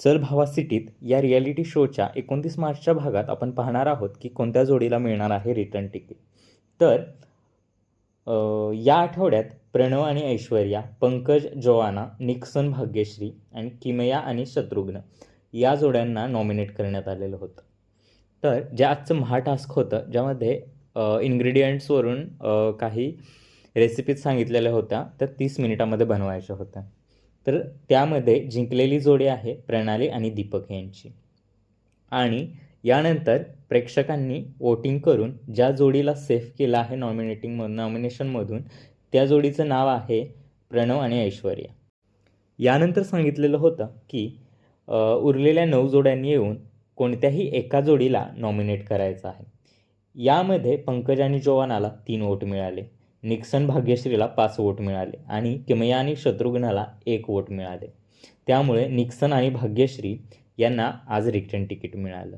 चल भावा सिटीत या रियालिटी शोच्या एकोणतीस मार्चच्या भागात आपण पाहणार आहोत की कोणत्या जोडीला मिळणार आहे रिटर्न तिकीट तर या आठवड्यात प्रणव आणि ऐश्वर्या पंकज जोआना निक्सन भाग्यश्री आणि किमया आणि शत्रुघ्न या जोड्यांना नॉमिनेट करण्यात आलेलं होतं. तर जे आजचं महा टास्क होतं ज्यामध्ये इन्ग्रेडियंट्सवरून काही रेसिपीज सांगितलेल्या होत्या त्या तीस मिनिटामध्ये बनवायच्या होत्या. तर त्यामध्ये जिंकलेली जोडी आहे प्रणाली आणि दीपक यांची. आणि यानंतर प्रेक्षकांनी वोटिंग करून ज्या जोडीला सेफ केलं आहे नॉमिनेटिंग नॉमिनेशनमधून त्या जोडीचं नाव आहे प्रणव आणि ऐश्वर्या. यानंतर सांगितलेलं होतं की उरलेल्या नऊ जोड्यांनी येऊन कोणत्याही एका जोडीला नॉमिनेट करायचं आहे. यामध्ये पंकज आणि जोवानाला तीन वोट मिळाले. निक्सन भाग्यश्रीला पाच वोट मिळाले आणि किमया आणि शत्रुघ्नाला एक वोट मिळाले. त्यामुळे निक्सन आणि भाग्यश्री यांना आज रिटर्न तिकीट मिळालं.